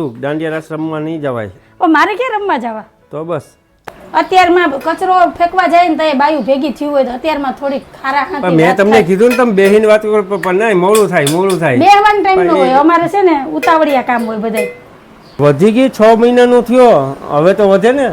દાંડિયા રાસ રમવા નહીં જવાય. ઓ મારે ક્યાં રમવા જવા? તો બસ. અત્યારમાં કચરો ફેંકવા જાય ને તો બાયું ભેગી થયું હોય તો અત્યારમાં થોડીક ખારા પણ મેં તમને કીધું ને તમે બેહીન વાત કરો પણ નહીં મોડું થાય મોડું થાય. બેહવાનો ટાઈમ નો હોય. અમારે છે ને ઉતાવળિયા કામ હોય બધાય. વધી ગઈ છ મહિનાનો થયો. હવે તો વધે ને?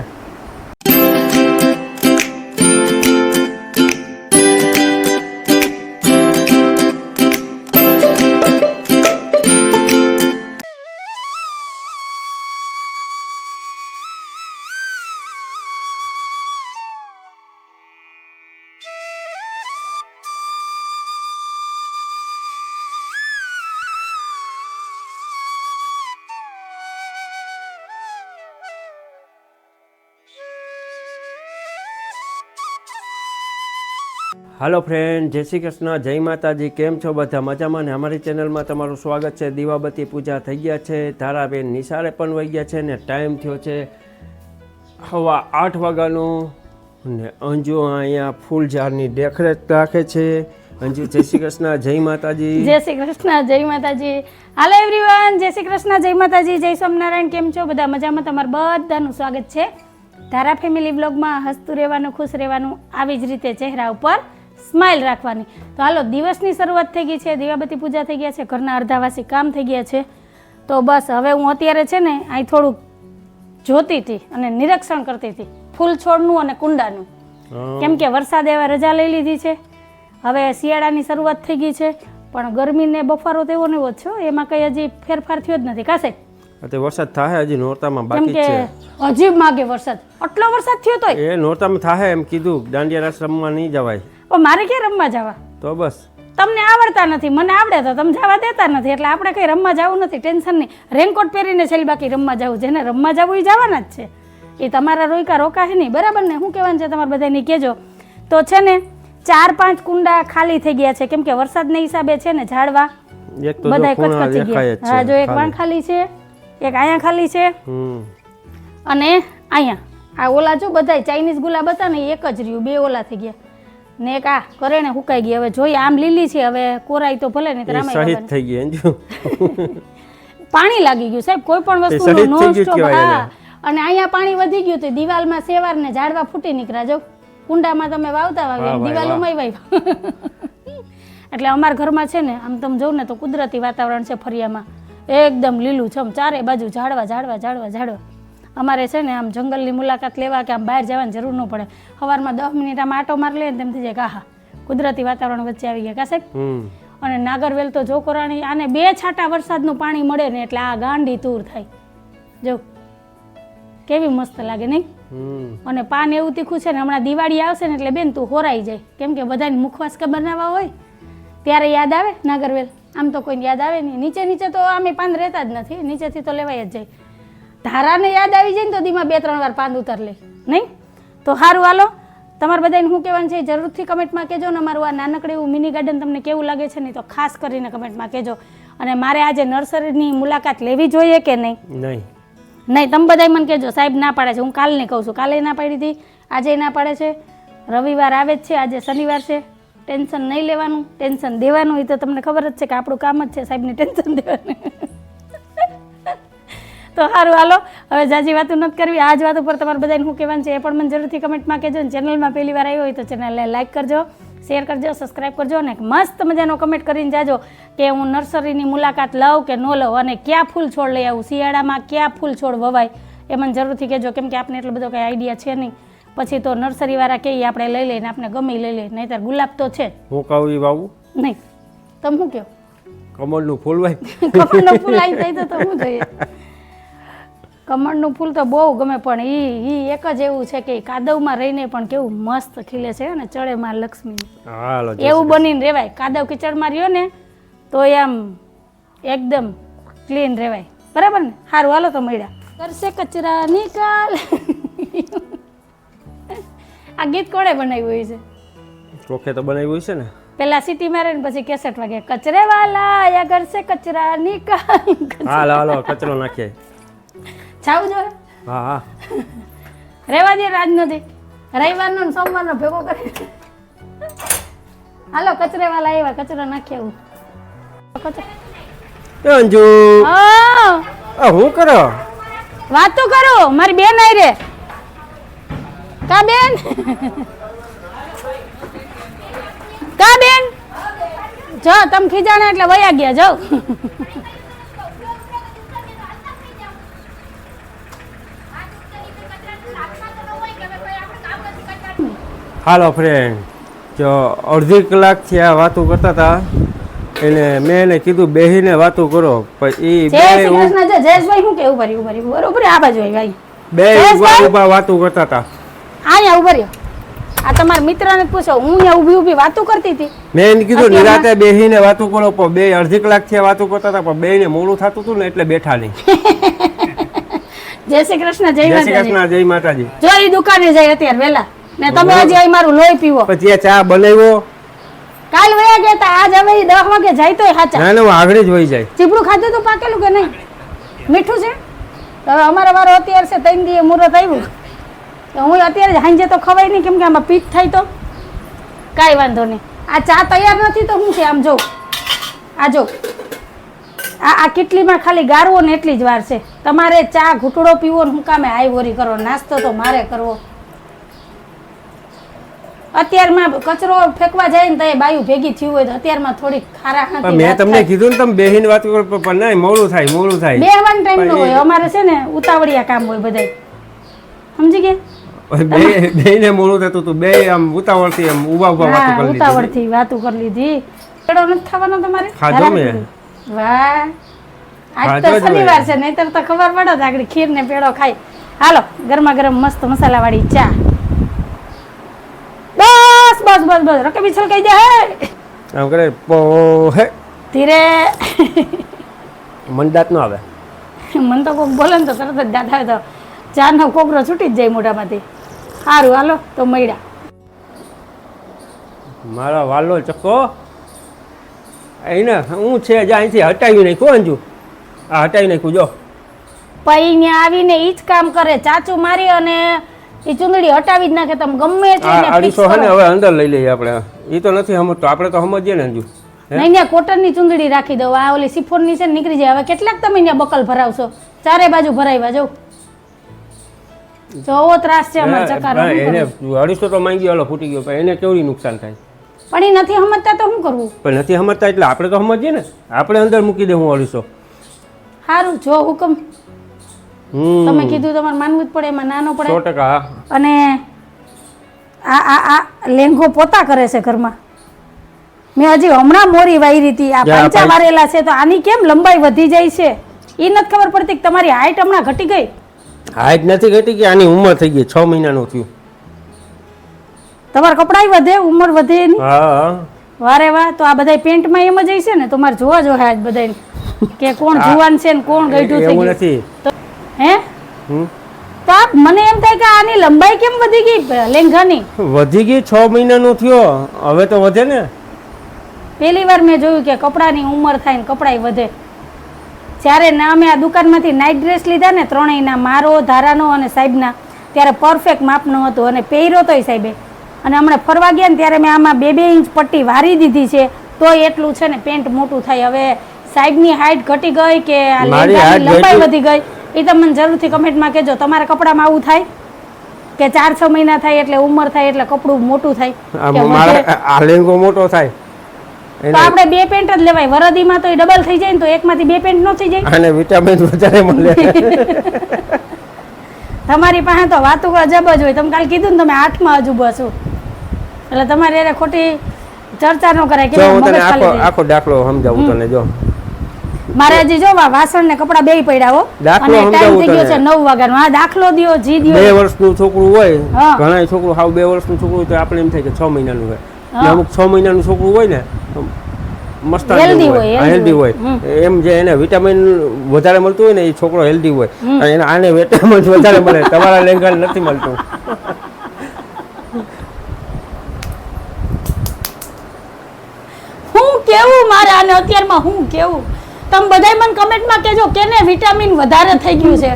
હાલો ફ્રેન્ડ જય શ્રી કૃષ્ણ, જય માતાજી, કેમ છો બધા? મજામાં ને? અમારી ચેનલમાં તમારું સ્વાગત છે. દીવાબત્તી પૂજા થઈ ગયા છે. ધારાબેન નિશાળે પણ વહી ગયા છે ને ટાઈમ થયો છે હવા આઠ વાગ્યાનું ને અંજુ અહીંયા ફૂલ ઝાડની દેખરેખ રાખે છે. અંજુ, જય શ્રી કૃષ્ણ, જય માતાજી. જય શ્રી કૃષ્ણ, જય માતાજી. હાલો એવરીવન જય શ્રી કૃષ્ણ, જય માતાજી, જય સ્વામિનારાયણ, કેમ છો બધા? મજામાં તમારું બધાનું સ્વાગત છે. ધારા ફેમિલી બ્લોગમાં હસતું રહેવાનું, ખુશ રહેવાનું આવી જ રીતે ચહેરા ઉપર. સ્માઇલ રાખવાની. તો હાલો દિવસની શરૂઆત થઈ ગઈ છે દીવાબત્તી પૂજા થઈ ગયા છે ઘરના અર્ધાવાસી કામ થઈ ગયા છે. તો બસ હવે હું અત્યારે છે ને અહીં થોડુંક જોતી હતી અને નિરીક્ષણ કરતી હતી ફૂલ છોડનું અને કુંડાનું. કેમ કે વરસાદ એવા રજા લઈ લીધી છે. હવે શિયાળાની શરૂઆત થઈ ગઈ છે પણ ગરમીને બફારો તેવો ને એવો છો એમાં કંઈ હજી ફેરફાર થયો જ નથી. કાશે? તે વરસાદ થાય હજી નોરતામાં બાકી કે છે. હજી માગે વરસાદ. આટલો વરસાદ થયો તો એ નોરતામાં થાય એમ કીધું દાંડિયા આશ્રમમાં નહીં જવાય. પણ મારે ક્યાં રમવા જવા? તો બસ. તમને આવડતા નથી મને આવડે તો તમે જવા દેતા નથી એટલે આપણે કંઈ રમવા જવું નથી ટેન્શન નહીં. રેનકોટ પહેરીને છેલ્લી બાકી રમવા જવું જેને રમવા જવું એ જવાના જ છે. એ તમારા રોયકા રોકાશે નહીં બરાબર ને? શું કહેવાનું છે તમારે બધાને કહેજો. તો છે ને ચાર પાંચ કુંડા ખાલી થઈ ગયા છે કેમ કે વરસાદના હિસાબે છે ને ઝાડવા ખૂણા કચકચી ગયા. હા જો એક વાણ ખાલી. છે એક અહીંયા ખાલી છે. અને અહીંયા આ ઓલા જો બધાય ચાઇનીઝ ગુલાબ હતા ને એક જ રહ્યું બે ઓલા થઈ ગયા. ને એક આ કરેણે હુકાઈ ગઈ. હવે જોઈએ આમ લીલી છે હવે કોરાઈ તો ભલે નહીં રામાય શહીદ થઈ ગઈ અંજુ પાણી લાગી ગયું સાહેબ કોઈ પણ વસ્તુ વસ્તુનો નો સ્ટોપ હા. અને અહીંયા પાણી વધી ગયું તો દિવાલમાં સેવાર ને ઝાડવા ફૂટી નીકળ્યા. જો કુંડામાં તમે વાવતા વાવી ભાઈ, વાવી એટલે અમારા ઘરમાં છે ને આમ તમે જોઉં ને તો કુદરતી વાતાવરણ છે ફરિયામાં. એકદમ લીલું છમ ચારે બાજુ ઝાડવા ઝાડવા ઝાડવા ઝાડવા. અમારે છે ને આમ જંગલની મુલાકાત લેવા કે આમ બહાર જવાની જરૂર ન પડે. સવારમાં દસ મિનિટ આમ આટો માર લે ને તેમ થઈ જાય કે આહા કુદરતી વાતાવરણ વચ્ચે આવી ગયા કા સાહેબ? અને નાગરવેલ તો જો કોરાણી આને બે છાંટા વરસાદનું પાણી મળે ને એટલે આ ગાંડી તૂર થાય. જો કેવી મસ્ત લાગે નહીં? અને પાન એવું તીખું છે ને હમણાં દિવાળી આવશે ને એટલે બેન તું હોરાઈ જાય. કેમ કે બધાને મુખવાસ કે બનાવવા હોય? ત્યારે યાદ આવે નાગરવેલ? આમ તો કોઈને યાદ આવે નહીં. નીચે નીચે તો આમે પાન રહેતા જ નથી. નીચેથી તો લેવાય જ જાય. ધારાને યાદ આવી જાય ને તો દીમાં બે ત્રણ વાર પાન ઉતર લે. નહીં? તો સારું હાલો. તમારે બધાને શું કહેવાનું છે જરૂરથી કમેન્ટમાં કહેજો ને અમારું આ નાનકડું એવું મિની ગાર્ડન તમને કેવું લાગે છે નહીં તો ખાસ કરીને કમેન્ટમાં કહેજો. અને મારે આજે નર્સરીની મુલાકાત લેવી જોઈએ કે નહીં? નહીં. નહીં તમે બધાય મને કહેજો. સાહેબ ના પાડે છે. હું કાલને કહું છું. કાલે ના પાડી હતી. આજે ના પાડે છે. રવિવાર આવે જ છે. આજે શનિવાર છે. ટેન્શન નહીં લેવાનું. ટેન્શન દેવાનું. એ તો તમને ખબર જ છે કે આપણું કામ જ છે સાહેબને ટેન્શન દેવાનું. તો સારું હાલો. હવે જાજી વાતો નથી કરવી. આ જ વાત ઉપર તમારે બધાને શું કહેવાનું છે એ પણ મને જરૂરથી કમેન્ટમાં કહેજો અને ચેનલમાં પહેલી વાર આવ્યો હોય તો ચેનલને લાઇક કરજો શેર કરજો સબસ્ક્રાઈબ કરજો અને મસ્ત મજાનો કમેન્ટ કરીને જાજો કે હું નર્સરીની મુલાકાત લઉં કે ન લઉં અને ક્યાં ફૂલ છોડ લઈ આવું શિયાળામાં ક્યાં ફૂલ છોડ વવાય એ મને જરૂરથી કહેજો. કેમ કે આપણે એટલો બધો કંઈ આઈડિયા છે નહીં. પછી તો નર્સરીવાળા કે આપણે લઈ લઈને આપણે ગમે લઈ લઈએ. નહીંતર ગુલાબ તો છે હું કહું એ વાવું? નહીં. તમે શું કહો? કમળનું ફૂલ વાય. કમળનું ફૂલ આવી જાય તો શું જોઈએ? કમળનું ફૂલ તો બહુ ગમે પણ ઈ એ એક જ એવું છે કે કાદવમાં રહીને પણ કેવું મસ્ત ખીલે છે અને ચડે માં લક્ષ્મી એવું બનીને રહેવાય કાદવ કિચડમાં રહ્યો ને તો એમ આમ એકદમ ક્લીન રહેવાય બરાબર ને? સારું હાલો તો મળ્યા. કરશે કચરા નિકાલ આ ગીત કોણે બનાવ્યું હોય છે? ચોખે તો બનાવ્યું છે ને? પેલા સિટી મારે ને પછી કેસેટ વાગે. કચરે વાલા યા ઘર સે કચરા નિકાલ હાલો હાલો કચરો નાખીએ. છાવું જોઈએ હા હા. રહેવા દે રાજ નથી. રવિવારનો ને સોમવારનો ભેગો કરી. હાલો કચરે વાલા આવ્યા કચરો નાખી આવું. કચરો. અંજુ. હા. આ હું કરો? વાત તો કરો મારી બેન આઈ રે. કા બેન? કા બેન? જો તમે ખીજાણા એટલે વયા ગયા જાઓ હાલો ફ્રેન્ડ જો અડધી કલાકથી આ વાતો કરતા હતા એને મેં એને કીધું બેહીને વાતો કરો પણ એ બે જય જયેશભાઈ શું કેવું ભર્યું ભર્યું બરોબર આ બાજુ આવી બે ઊભા ઊભા વાતો કરતા હતા અહીંયા ઊભા રહ્યો. આ તમારા મિત્રને પૂછો હું અહીંયા ઊભી ઊભી વાતો કરતી હતી. મેં એને કીધું નિરાતે બેહીને વાતો કરો પણ બે અડધી કલાકથી થી વાતો કરતા હતા પણ બેને મોડું થતું હતું ને એટલે બેઠા નહીં. જય શ્રી કૃષ્ણ જય જય શ્રી માતાજી. કૃષ્ણ જય માતાજી. જો એ દુકાને જાય અત્યારે વેલા ને તમે હજી અહીં મારું લોહી પીવો. પછી આ ચા બનાવ્યો? કાલ વયા ગયા તા આજ હવે ઈ દસ વાગે જાય તોય હાચા. ના ના આગળ જ વહી જાય. ચીપડું ખાધું તું પાકેલું કે નહીં? મીઠું છે? તો હવે અમારો વારો અત્યારે છે ત્રણ દીએ મુહૂર્ત આવ્યું તો હું અત્યારે સાંજે હાંજે તો ખવાય નહીં કેમ કે આમાં પીઠ થાય તો. કાંઈ વાંધો નહીં. આ ચા તૈયાર નથી તો હું છે આમ જોઉં આ જો. આ આ કેટલીમાં ખાલી ગારવો ને એટલી જ વાર છે. તમારે ચા ઘૂંટડો પીવો ને હું કામે આઈવોરી કરો નાસ્તો તો મારે કરવો. અત્યારમાં કચરો ફેંકવા જાય ને તો બાયું ભેગી થયું હોય તો અત્યારમાં થોડી ખારા હાંકી મેં વાત તમને કીધું ને તમે બેહીન વાત કરો પણ- ના મોડું થાય મોડું થાય. બેહવાનો ટાઈમ ન હોય અમારે છે ને ઉતાવળિયા કામ હોય બધાય. સમજી ગયા? બે બેને મોડું થતું હતું બે આમ ઉતાવળથી આમ ઊભા ઊભા વાતો કરી લીધી. ઉતાવળથી વાતું કરી લીધી. પેડો નથી ખાવાનો તમારે? ખાધો મેં. વાહ. આજ તો શનિવાર છે નહીતર તો ખબર પડે આગળ ખીર ને પેડો ખાય. હાલો ગરમા ગરમ મસ્ત મસાલાવાળી ચા. બસ બસ બસ. રકે બિછલ કહી દે હે. આમ કરે પો હે. ધીરે. દાંત ન આવે. મન તો કોક બોલે ને તો તરત જ દાંત આવે તો ચારનો કોકરો છૂટી જ જાય મોઢામાંથી. સારું હાલો તો મળ્યા. મારા વાલો ચક્કો એને હું છે જ અહીંથી હટાવી નાખ્યું અંજુ. આ હટાવી નાખ્યું જો. પઈ ને આવીને એ જ કામ કરે ચાચું મારી અને એ ચૂંદડી હટાવી જ નાખે તમે ગમે અઢીસો હે ને હવે અંદર લઈ લઈએ આપણે. એ તો નથી સમજતો આપણે તો સમજીએ ને અંજુ નહીં ને કોટનની ચૂંદડી રાખી દો આ ઓલી સિફોનની છે નીકળી જાય. હવે કેટલાક તમે ત્યાં બકલ ભરાવશો. ચારે બાજુ ભરાવ્યા જો જોવો ત્રાસ છે અમાર ચકાર. એને? અઢીસો તો માંગી ઓલો ફૂટી ગયો. પણ એને કેવડી નુકસાન થાય? પણ એ નથી સમજતા તો શું કરવું? પણ નથી સમજતા એટલે આપણે તો સમજીએ ને. આપણે અંદર મૂકી દેવું અઢીસો. સારું જો હુકમ. તમે કીધું તમારે માનવું જ પડે એમાં નાનો પડે. સો ટકા અને આ આ આ લેંઘો પોતા કરે છે ઘરમાં. મેં હજી હમણાં મોરી વાયરી હતી. આ પાંચા વારેલા છે તો આની કેમ લંબાઈ વધી જાય છે? એ નથી ખબર પડતી કે તમારી હાઈટ હમણાં ઘટી ગઈ. હાઈટ નથી ઘટી કે આની ઉંમર થઈ ગઈ છ મહિનાનું થયું. તમારા કપડાય વધે ઉંમર વધે એની? હા. વારે વાહ તો આ બધા પેન્ટમાં એમ જ હશે ને? તમારે જોવા જોઈએ આજ બધાને કે કોણ જુવાન છે ને કોણ ગઈઠું થઈ ગયું? હે? તો મને એમ થાય કે આની લંબાઈ કેમ વધી ગઈ લેંઘાની? વધી ગઈ છ મહિનાનું થયો. હવે તો વધે ને? પહેલી વાર મેં જોયું કે કપડાની ઉંમર થાય ને કપડાય વધે. જ્યારે ના અમે આ દુકાનમાંથી નાઇટ ડ્રેસ લીધા ને ત્રણેયના મારો ધારાનો અને સાહેબના ત્યારે પરફેક્ટ માપનો હતો અને પહેર્યો તોય સાહેબે. અને હમણાં ફરવા ગયા ને ત્યારે મેં આમાં બે બે ઇંચ પટ્ટી વારી દીધી છે તો એટલું છે ને પેન્ટ મોટું થાય. હવે સાહેબની હાઈટ ઘટી ગઈ કે લંબાઈ વધી ગઈ? એ તમે મને જરૂરથી કમેન્ટમાં કહેજો. તમારા કપડામાં આવું થાય કે ચાર છ મહિના થાય એટલે ઉંમર થાય એટલે કપડું મોટું થાય આ લેંગો મોટો થાય. તો આપણે બે પેન્ટ જ લેવાય. વરદીમાં તો ડબલ થઈ જાય ને તો એકમાંથી બે પેન્ટ ન થઈ જાય. અને વિટામિન વધારે મળે. તમારી પાસે તો વાતો અજબ જ હોય. તમે કાલ કીધું ને તમે આઠમાં અજુબા છો. એટલે તમારે ખોટી ચર્ચા ન કરાય. કે હું તને આખો. આખો દાખલો સમજાવું તને જો. મારે હજી જો વાસણ ને કપડા બે પડ્યા હો. અને ટાઈમ થઈ ગયો છે 9 વાગ્યાનો. આ દાખલો દિયો જી દિયો. બે વર્ષનું છોકરું હોય ઘણા છોકરું હાવ બે વર્ષનું છોકરું હોય તો આપણે એમ થાય કે 6 મહિનાનું હોય. અમુક 6 મહિનાનું છોકરું હોય ને મસ્ત હેલ્ધી હોય, હેલ્ધી હોય. એમ જે એને વિટામિન વધારે મળતું હોય ને એ છોકરો હેલ્ધી હોય. અને એને આને વિટામિન વધારે મળે. તમારા લેંગાને નથી મળતું. હું કેવું મારે આને અત્યારમાં હું કેવું? તમે બધાય મને કમેન્ટમાં કહેજો કેને વિટામિન વધારે થઈ ગયું છે.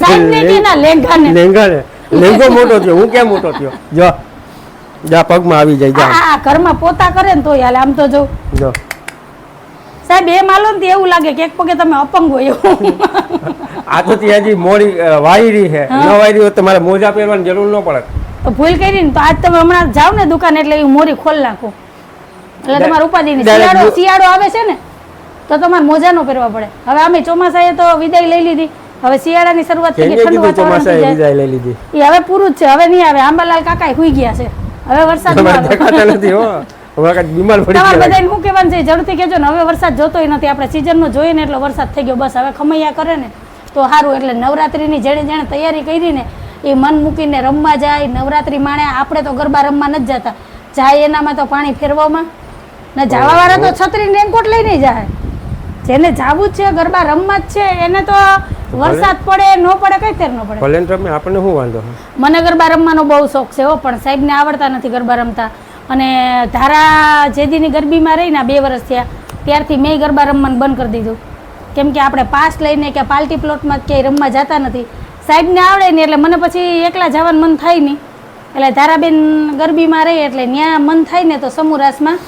સાહેબને કે ના લેંઘાને. લેંગાને લેંગો મોટો થયો. હું કેમ મોટો થયો? જો. જા પગમાં આવી જાય. આ જા. આ ઘરમાં પોતા કરે ને તો હાલે. આમ તો જો. જો. સાહેબ એ માલો ને એવું લાગે કે એક પગે તમે અપંગ હોય આ તો ત્યાં મોડી વાયરી છે. ન વાયરી હોય તમારે મોજા પહેરવાની જરૂર ન પડે તો ભૂલ કરી ને તો આજ તમે હમણાં જાવ ને દુકાન એટલે એ મોરી ખોલ નાખો. એટલે તમારે ઉપાધિ શિયાળો શિયાળો આવે છે ને? તો તમારે મોજાનો પહેરવા પડે. હવે અમે ચોમાસાએ તો વિદાય લઈ લીધી. હવે શિયાળાની શરૂઆત થઈ ગઈ ઠંડુ વાતાવરણ થઈ જાય. લઈ લીધી. એ હવે પૂરું જ છે હવે નહીં આવે. આંબાલાલ કાકા હુઈ ગયા છે. હવે વરસાદ દેખાતા નથી હો. બીમાર પડી ગયા. બધાને શું કહેવાનું છે? ઝડપથી કહેજો ને. હવે વરસાદ જોતોય નથી. આપણે સિઝનનો જોઈએ ને એટલો વરસાદ થઈ ગયો. બસ હવે ખમૈયા કરે ને. તો સારું એટલે નવરાત્રિની જેણે જેણે તૈયારી કરી ને એ મન મૂકીને રમવા જાય. નવરાત્રિ માણે આપણે તો ગરબા રમવા નથી જતા. જાય એનામાં તો પાણી ફેરવામાં ને જવા વાળા તો છત્રી રેનકોટ લઈને જાય. જેને જાવું છે ગરબા રમવા જ છે એને તો વરસાદ પડે ન પડે કઈ તેર ન પડે. ભલે રમે આપણને શું વાંધો? મને ગરબા રમવાનો બહુ શોખ છે હો પણ સાહેબને આવડતા નથી ગરબા રમતા. અને ધારા જેદીની ગરબીમાં રહીને ના બે વર્ષ થયા ત્યારથી મેં ગરબા રમવાનું બંધ કરી દીધું. કેમ કે આપણે પાસ લઈને કે પાર્ટી પ્લોટમાં ક્યાંય રમવા જતા નથી. સાહેબને આવડે નહીં એટલે મને પછી એકલા જવાનું મન થાય નહીં. એટલે ધારાબેન ગરબીમાં રહી એટલે ત્યાં મન થાય ને તો સમુરાસમાં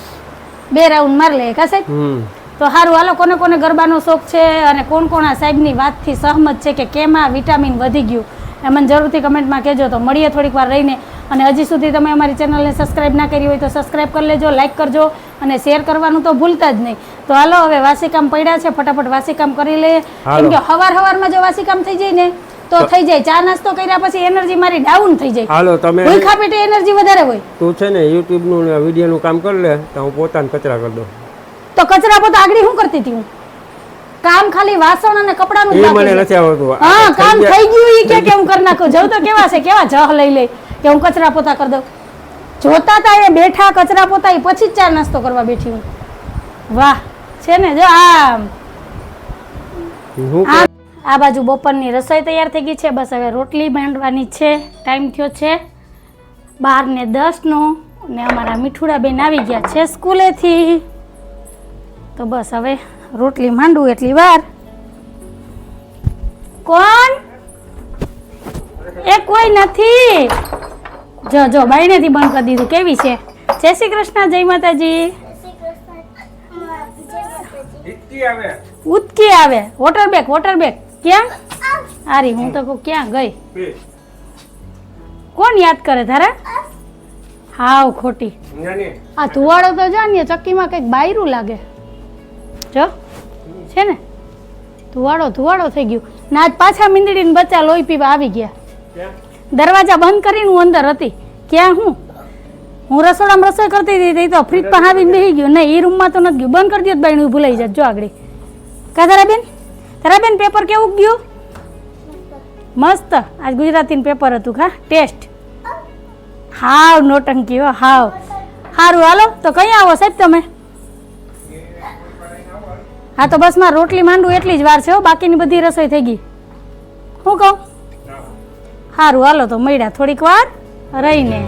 બે રાઉન્ડ મારી લે કા સાહેબ? તો સારું હાલો કોને કોને ગરબાનો શોખ છે અને કોણ કોણ આ સાહેબની વાતથી સહમત છે કે કેમાં વિટામિન વધી ગયું એ મને જરૂરથી કમેન્ટમાં કહેજો. તો મળીએ થોડીક વાર રહીને અને હજી સુધી તમે અમારી ચેનલને સબસ્ક્રાઇબ ના કરી હોય તો સબસ્ક્રાઈબ કરી લેજો લાઇક કરજો અને શેર કરવાનું તો ભૂલતા જ નહીં. તો હાલો હવે વાસીકામ પડ્યા છે ફટાફટ વાસીકામ કરી લઈએ કેમ કે હવાર હવારમાં જો વાસીકામ થઈ જાય ને તો થઈ જાય. ચા નાસ્તો કર્યા પછી એનર્જી મારી ડાઉન થઈ જાય. હાલો તમે ભૂખા પેટે એનર્જી વધારે હોય. તું છે ને યુટ્યુબનું ને કામ કરી લે તો હું પોતાને કચરા કરી દઉં. તો કચરા પોતા આગળ શું કરતી હતી હું? કામ ખાલી વાસણ અને કપડાનું જ બાકી મને નથી આવડતું. હા આ કામ થઈ ગયું ઈ કે કે હું કરી નાખું. જવ તો કેવા છે? કેવા જહ લઈ લે કે હું કચરા પોતા કરી દઉં? જોતા તા એ બેઠા કચરા પોતા એ પછી જ ચા નાસ્તો કરવા બેઠી હું. વાહ છે ને? જો આ આ આ બાજુ બપોરની રસોઈ તૈયાર થઈ ગઈ છે. બસ હવે રોટલી બાંધવાની છે. ટાઈમ થયો છે બાર ને દસનો ને અમારા મીઠુડા બેન આવી ગયા છે સ્કૂલેથી. તો બસ હવે રોટલી માંડું એટલી વાર. કોણ? એ કોઈ નથી. જો જો બાયણેથી બંધ કરી દીધું. કેવી છે? જય શ્રી કૃષ્ણ જય માતાજી. ઉતકી આવે. વોટર બેગ વોટર બેગ ક્યાં? આરી હું તો કહું ક્યાં ગઈ? કોણ યાદ કરે તારા? હાવ ખોટી. આ ધુવાડો તો જાણીએ ચક્કીમાં કંઈક બાયરું લાગે. જો છે ને? ધુવાડો ધુવાડો થઈ ગયો. ને આજ પાછા મીંદડીને બચ્ચા લોહી પીવા આવી ગયા. દરવાજા બંધ કરીને હું અંદર હતી. ક્યાં હું? હું રસોડામાં રસોઈ કરતી હતી તો ફ્રીજ પણ આવીને બેસી ગયું. નહીં એ રૂમમાં તો નથી ગયું. બંધ કરી દો બાઈ ભૂલાઈ જાય જો આગળ. કા તારાબેન તારાબેન પેપર કેવું ગયું? મસ્ત. આજ ગુજરાતીનું પેપર હતું ખા. ટેસ્ટ. હાવ નોટંકી હાવ. સારું હાલો. તો કઈ આવો સાહેબ તમે? હા તો બસ મારે રોટલી માંડું એટલી જ વાર છે હો બાકીની બધી રસોઈ થઈ ગઈ. હું કહું? સારું હાલો તો મળ્યા થોડીક વાર રહીને.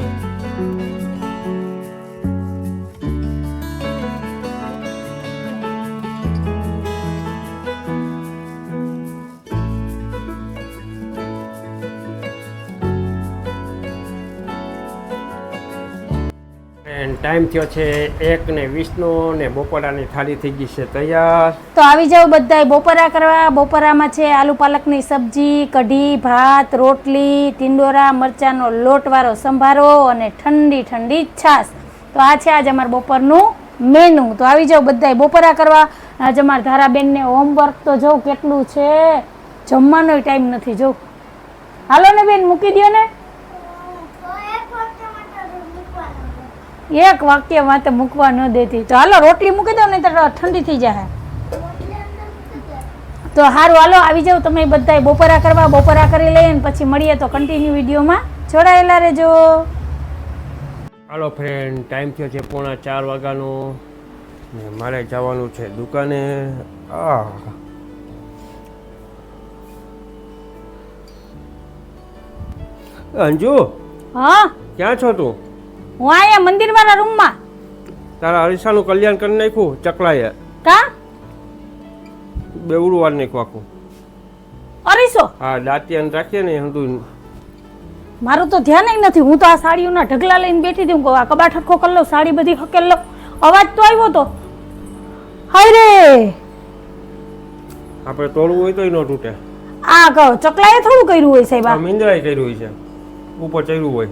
ટાઈમ થયો છે એક ને વીસનો ને બપોરાની થાળી થઈ ગઈ છે તૈયાર. તો આવી જાઓ બધા બપોરા કરવા. બપોરામાં છે આલુ પાલકની સબ્જી, કઢી, ભાત, રોટલી, ટીંડોરા, મરચાંનો લોટવાળો સંભારો અને ઠંડી ઠંડી છાશ. તો આ છે આજે અમારું બપોરનું મેનુ તો આવી જાઓ બધાય, બપોરા કરવા. આજે અમારા ધારાબેનને હોમવર્ક તો જોઉં કેટલું છે. જમવાનો ટાઈમ નથી, જોઉં. હાલો ને બેન, મૂકી દો ને. એક વાક્ય માટે મૂકવા ન દેતી. તો હાલો રોટલી મૂકી દઉં નહીં તો ઠંડી થઈ જાય તો સારું હાલો આવી જાવ તમે બધા બપોરા કરવા. બપોરા કરી લઈએ ને પછી મળીએ તો કન્ટિન્યુ વિડીયોમાં. જોડાયેલા રહેજો. હાલો ફ્રેન્ડ ટાઈમ થયો છે પોણા ચાર વાગ્યાનો. ને મારે જવાનું છે દુકાને. આ. અંજુ હા? ક્યાં છો તું? હું આયા મંદિર વાળા રૂમમાં. તારા અરીસાનું કલ્યાણ કરી નાખ્યું ચકલાએ. કા? બેવડું વાર નાખ્યું આખું. અરીસો? હા દાંતિયાને રાખીએ ને હંધું મારું તો ધ્યાન નથી. હું તો આ સાડીઓના ઢગલા લઈને બેઠી હતી. હું આ કબાટ હરખો કરી લઉં સાડી બધી હકેલ લઉં અવાજ તો આવ્યો તો. હાય રે! આપણે તોડવું હોય તો ન તૂટે. આ ચકલાએ થોડું કર્યું હોય સાહેબ આ મિંદરાએ કર્યું હોય છે. ઉપર ચડ્યું હોય.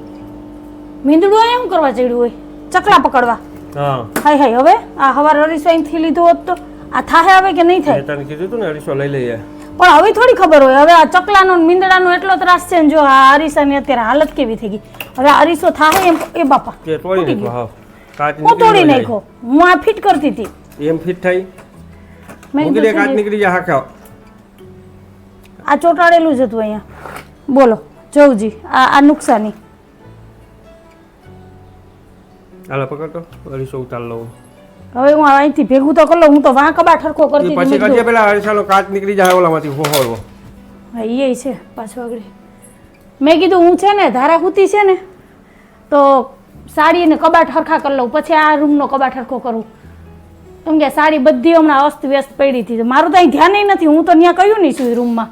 મીંદડું અહીંયા શું કરવા ચડ્યું હોય? ચકલા પકડવા. હા. હાય હાય હવે? આ હવાર અહીંથી લીધો હોત તો? આ થાય હવે કે નહીં થાય? તને કીધું તું ને અઢીસો લઈ લઈએ. પણ હવે થોડી ખબર હોય. હવે આ ચકલાનો ને મીંદડાનો એટલો ત્રાસ છે ને જો આ અરીસાની અત્યારે હાલત કેવી થઈ ગઈ. હવે આ અરીસો થાય એમ એ બાપા કે તોડી નાખો હા કાચ હું તોડી નાખો હું આ ફિટ કરતી હતી. એમ ફિટ થઈ? મૂકી દે કાચ નીકળી જાય હાખા. આ ચોંટાડેલું જ હતું અહીંયા. બોલો જવજી આ આ નુકસાની. હાલો પકડ તો અઢીસો ઉતાર લઉં. હવે હું અહીંથી ભેગું તો કરી લઉં હું તો વાં કબાટ હરખો કરતી પછી કરજે પેલા અઢીસાનો કાચ નીકળી જાય ઓલામાંથી હોહળવો હા એ છે પાછો આગળ. મેં કીધું હું છે ને ધારા હુતી છે ને તો સાડી ને કબાટ હરખા કરી લઉં પછી આ રૂમનો કબાટ હરખો કરું. કેમ કે સાડી બધી હમણાં અસ્ત વ્યસ્ત પડી હતી મારું તો અહીં ધ્યાન નથી હું તો ત્યાં કહ્યું નહીં છું રૂમમાં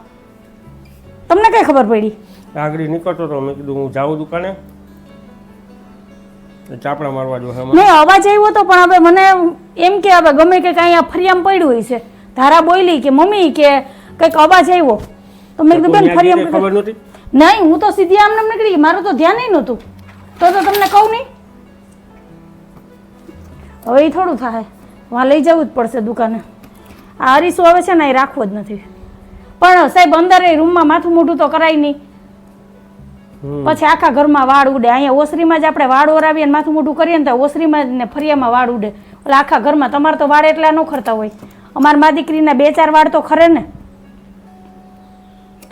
તમને કઈ ખબર પડી? આગળ નીકળતો તો મેં કીધું હું જાઉં દુકાને. ચાપડા મારવા જો હે નહીં અવાજ આવ્યો તો પણ હવે મને એમ કે હવે ગમે કે કાંઈ આ ફરિયામ પડ્યું હોય છે. ધારા બોલી કે મમ્મી કે કંઈક અવાજ આવ્યો. તો મેં કીધું બેન ફરિયામ ખબર નહોતી? નહીં હું તો સીધી આમ નામ નીકળી મારું તો ધ્યાન નહીં નહોતું. તો તો તમને કહું નહીં. હવે એ થોડું થાય. વાં લઈ જવું જ પડશે દુકાને. આ અરીસો હવે છે ને એ રાખવો જ નથી. પણ સાહેબ અંદર એ રૂમમાં માથું મોઢું તો કરાય નહીં. પછી આખા ઘરમાં વાળ ઉડે. અહીંયા ઓસરીમાં જ આપણે વાળ ઓરાવીએ ને માથું મોઢું કરીએ ને તો ઓસરીમાં જ ને ફરિયામાં વાળ ઉડે. એટલે આખા ઘરમાં તમારે તો વાળ એટલા ન ખરતા હોય. અમારા મા દીકરીના બે ચાર વાળ તો ખરે ને.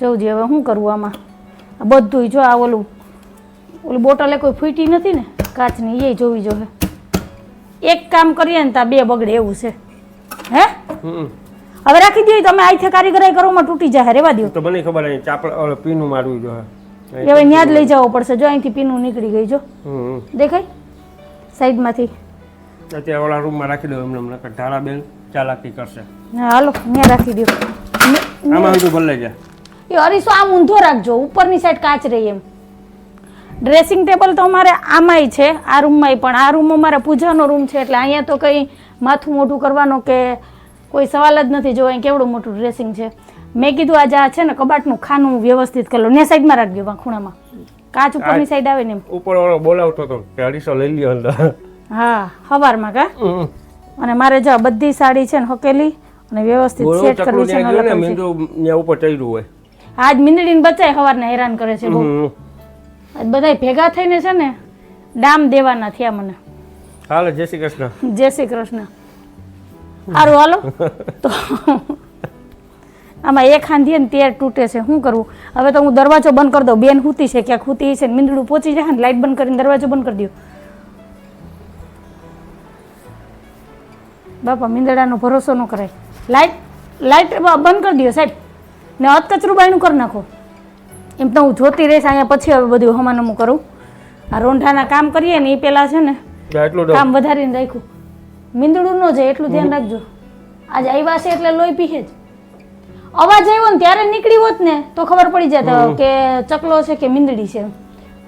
જોઉં હવે શું કરવું આમાં? બધું જો આ ઓલું ઓલી બોટલે કોઈ ફૂટી નથી ને? કાચની એ જોવી જોવે એક કામ કરીએ ને ત્યાં બે બગડે એવું છે. હે? હવે રાખી દઈએ તમે આઈથે કારીગરાઈ કરવામાં તૂટી જાય રેવા દો તો મને ખબર નહીં ચાપડ પીનું મારવું જો હે હવે ન્યા જ લઈ જવો પડશે. જો અહીંથી પીનું નીકળી ગઈ જો. દેખાય? સાઈડમાંથી. અત્યારે ઓલા રૂમમાં રાખી દઉં એમને એમને ઢાળા બેન ચાલાકી કરશે. હા હાલો ત્યાં રાખી દો આમાં બધું ભલે જાય એ અરીસો આમ ઊંધો રાખજો ઉપરની સાઈડ કાચ રહી એમ. ડ્રેસિંગ ટેબલ તો અમારે આમાંય છે આ રૂમમાંય પણ. આ રૂમ અમારે પૂજાનો રૂમ છે એટલે અહીંયા તો કંઈ માથું મોઢું કરવાનો કે કોઈ સવાલ જ નથી. જો અહીં કેવડું મોટું ડ્રેસિંગ છે. મેં કીધું આજે આ છે ને કબાટનું ખાનું વ્યવસ્થિત કરી લો. ને સાઈડમાં રાખજો વા ખૂણામાં. કાચ ઉપરની સાઈડ આવે ને ઉપર વાળો બોલાવતો હતો કે અઢીસો લઈ લ્યો અંદર. હા હવારમાં કા? અને મારે જો બધી સાડી છે ને હકેલી અને વ્યવસ્થિત સેટ કરવી છે ને ગયું ને ઉપર ચડ્યું હોય. આજ મીંડળીને બચાય સવારને હેરાન કરે છે બહુ. આજ બધા ભેગા થઈને છે ને ડામ દેવાના થયા મને. હાલો જય શ્રી કૃષ્ણ. જય શ્રી કૃષ્ણ. સારું હાલો. તો આમાં એક ખાંધીએ ને તેર તૂટે છે. શું કરવું? હવે તો હું દરવાજો બંધ કરી દઉં. બેન હૂતી છે ક્યાંક હૂતી છે ને મીંદડું પહોંચી જાય ને લાઇટ બંધ કરીને દરવાજો બંધ કરી દઉં બાપા મીંદડાનો ભરોસો ન કરાય. લાઇટ લાઇટ બંધ કરી દો સાહેબ. ને અતકચરું બાયણું કરી નાખો. એમ તો હું જોતી રહીશ અહીંયા પછી હવે બધું હમાનમું કરું. આ રોંઢાના કામ કરીએ ને એ પહેલાં છે ને કામ વધારીને રાખ્યું. મીંદડું ન જાય એટલું ધ્યાન રાખજો. આજે આવ્યા છે એટલે લોહી પીહે જ. અવાજ આવ્યો ને ત્યારે નીકળી હોત ને તો ખબર પડી જાત કે ચકલો છે કે મીંદડી છે.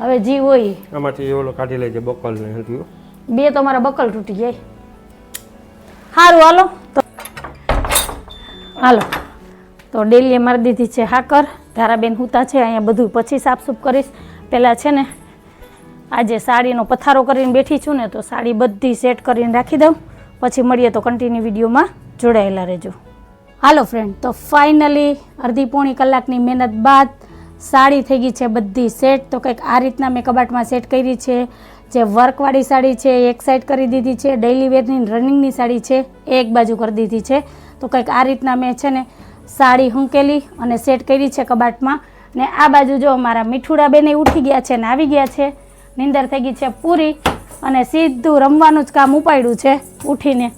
હવે જી હોય. આમાંથી ઓલો કાઢી લેજે બકલ ને. હતું બે તો મારા બકલ તૂટી જાય સારું હાલો. તો હાલો. તો ડેલીએ મારી દીધી છે હાકર. ધારાબેન હુતા છે અહીંયા બધું પછી સાફસૂફ કરીશ. પહેલાં છે ને આજે સાડીનો પથારો કરીને બેઠી છું ને તો સાડી બધી સેટ કરીને રાખી દઉં. પછી મળીએ તો કન્ટિન્યુ વિડીયોમાં જોડાયેલા રહેજો. હાલો ફ્રેન્ડ તો ફાઇનલી અડધી પોણી કલાકની મહેનત બાદ સાડી થઈ ગઈ છે બધી સેટ તો કંઈક આ રીતના મેં કબાટમાં સેટ કરી છે. જે વર્કવાળી સાડી છે એક સાઈડ કરી દીધી છે. ડેઇલી વેરની રનિંગની સાડી છે એક બાજુ કરી દીધી છે. તો કંઈક આ રીતના મેં છે ને સાડી હૂંકેલી અને સેટ કરી છે કબાટમાં. ને આ બાજુ જો મારા મીઠુડા બેને ઉઠી ગયા છે ને આવી ગયા છે. નીંદર થઈ ગઈ છે પૂરી અને સીધું રમવાનું જ કામ ઉપાડ્યું છે. ઉઠીને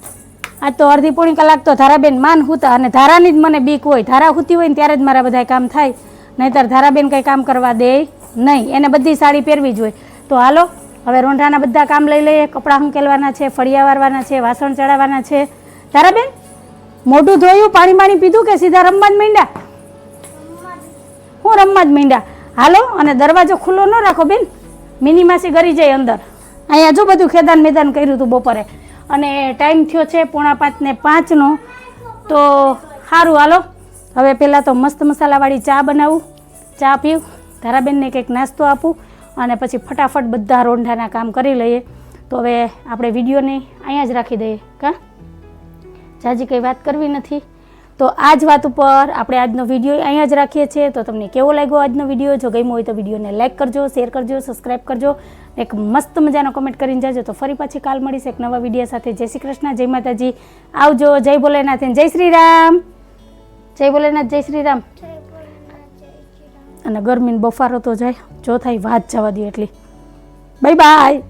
આ તો અડધી પોણી કલાક તો ધારાબેન માન હુતા અને ધારાની જ મને બીક હોય. ધારા હુતી હોય ને ત્યારે જ મારા બધા કામ થાય. નહીંતર ધારાબેન કંઈ કામ કરવા દે નહીં. એને બધી સાડી પહેરવી જોઈએ તો હાલો, હવે રોંઢાના બધા કામ લઈ લઈએ. કપડાં હંકેલવાના છે, ફળિયા વારવાના છે, વાસણ ચડાવવાના છે. ધારાબેન, મોઢું ધોયું, પાણી પાણી પીધું કે સીધા રમવા જ મીંડા હું રમવા જ મીંડા હાલો, અને દરવાજો ખુલ્લો ન રાખો બેન. મિની માસી ગરી જાય અંદર. અહીંયા જો બધું ખેદાન મેદાન કર્યું હતું બપોરે. અને ટાઈમ થયો છે પોણા પાંચને પાંચનો. તો સારું હાલો. હવે પહેલાં તો મસ્ત મસાલાવાળી ચા બનાવું. ચા પીવું. ધારાબેનને કંઈક નાસ્તો આપું અને પછી ફટાફટ બધા રોંઢાના કામ કરી લઈએ. તો હવે આપણે વિડીયોને અહીંયા જ રાખી દઈએ. કાં? જાજી કંઈ વાત કરવી નથી. તો આ જ વાત ઉપર આપણે આજનો વીડિયો અહીંયા જ રાખીએ છીએ. તો તમને કેવો લાગ્યો આજનો વીડિયો? જો ગમ્યો હોય તો વિડીયોને લાઇક કરજો શેર કરજો સબસ્ક્રાઈબ કરજો એક મસ્ત મજાનો કમેન્ટ કરીને જાજો. તો ફરી પાછી કાલ મળીશ એક નવા વીડિયો સાથે. જય શ્રી કૃષ્ણ જય માતાજી. આવજો જય ભોલેનાથ જય શ્રી રામ. જય ભોલેનાથ જય શ્રી રામ. અને ગરમીનો બફારો તો જાય. જો થાય વાત જવા દે એટલી. Bye bye